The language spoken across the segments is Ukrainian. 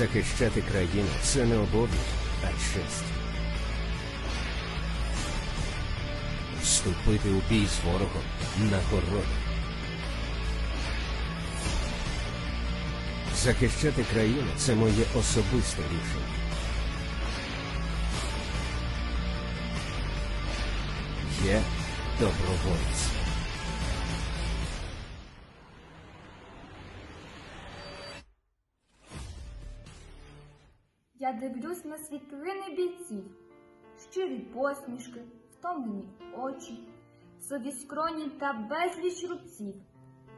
Захищати країну це не обов'язок, а честь. Вступити у бій з ворогом нагорода. Захищати країну це моє особисте рішення. Я доброволець. Я дивлюсь на світлини бійців, щирі посмішки, втомлені очі, сові скроні та безліч рубців,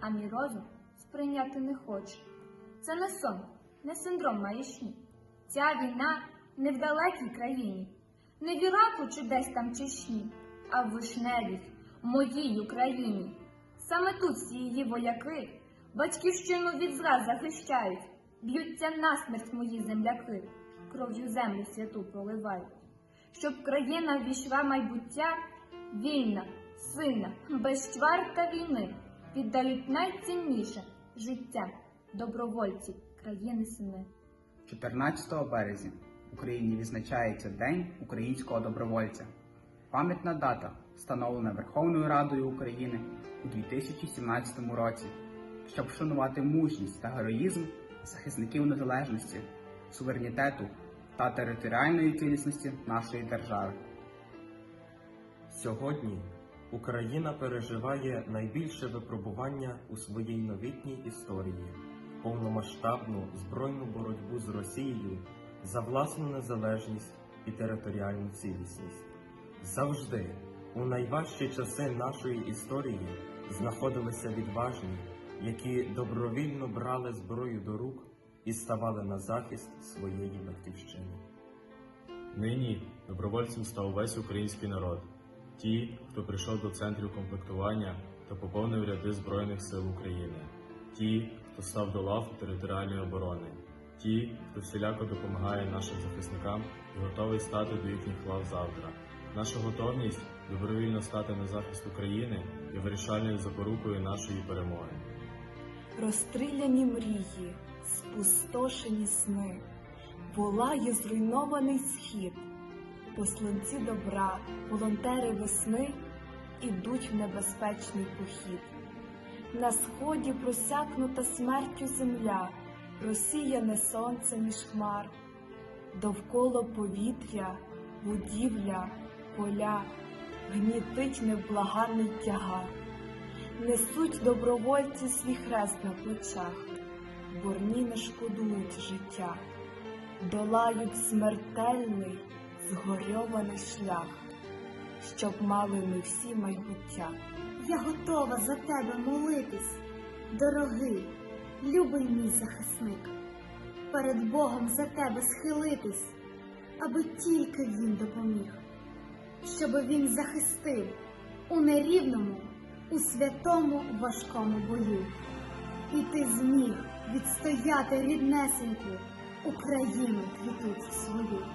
а мій розум сприйняти не хоче. Це не сон, не синдром маячні. Ця війна не в далекій країні, не в Іраку чи десь там Чечні, а в вишневій, моїй Україні. Саме тут всі її вояки батьківщину від зраз захищають, б'ються насмерть мої земляки, кров'ю землю святу проливають. Щоб країна ввійшла майбуття, вільна, сильна, без чвар та війни, віддають найцінніше життя добровольці країни сини. 14 березня в Україні відзначається День українського добровольця. Пам'ятна дата встановлена Верховною Радою України у 2017 році, щоб вшанувати мужність та героїзм захисників незалежності, суверенітету та територіальної цілісності нашої держави. Сьогодні Україна переживає найбільше випробування у своїй новітній історії повномасштабну збройну боротьбу з Росією за власну незалежність і територіальну цілісність. Завжди, у найважчі часи нашої історії, знаходилися відважні, які добровільно брали зброю до рук і ставали на захист своєї батьківщини. Нині добровольцем став весь український народ, ті, хто прийшов до центрів комплектування та поповнив ряди Збройних сил України, ті, хто став до лав територіальної оборони, ті, хто всіляко допомагає нашим захисникам і готовий стати до їхніх лав завтра. Наша готовність добровільно стати на захист України є вирішальною запорукою нашої перемоги. Розстріляні мрії, спустошені сни, волає зруйнований схід, посланці добра, волонтери весни ідуть в небезпечний похід. На сході просякнута смертю земля, розсіяне сонце між хмар, довкола повітря, будівля, поля, гнітить невблаганний тягар. Несуть добровольці свій хрест на плечах, борні не шкодують життя, долають смертельний, згорьований шлях, щоб мали ми всі майбуття. Я готова за тебе молитись, дорогий, любий мій захисник, перед Богом за тебе схилитись, аби тільки він допоміг, щоби він захистив у нерівному, у святому важкому бою. І ти зміг відстояти ріднесеньку Україну квітучу свою.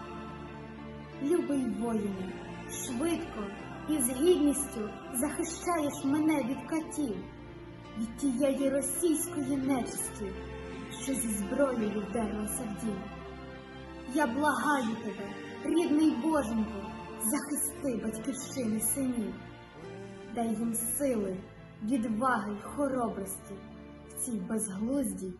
Любий воїне, швидко і з гідністю захищаєш мене від катів, від тієї російської нечисті, що зі зброєю вдерлася в дім. Я благаю тебе, рідний Боженько, захисти батьківщини синів, дай їм сили, відваги й хоробрості цій безглузді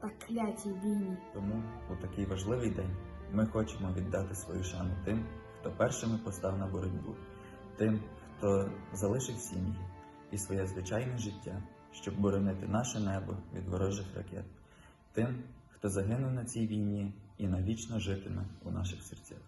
та клятій війні. Тому у такий важливий день ми хочемо віддати свою шану тим, хто першими постав на боротьбу, тим, хто залишив сім'ї і своє звичайне життя, щоб боронити наше небо від ворожих ракет, тим, хто загинув на цій війні і навічно житиме у наших серцях.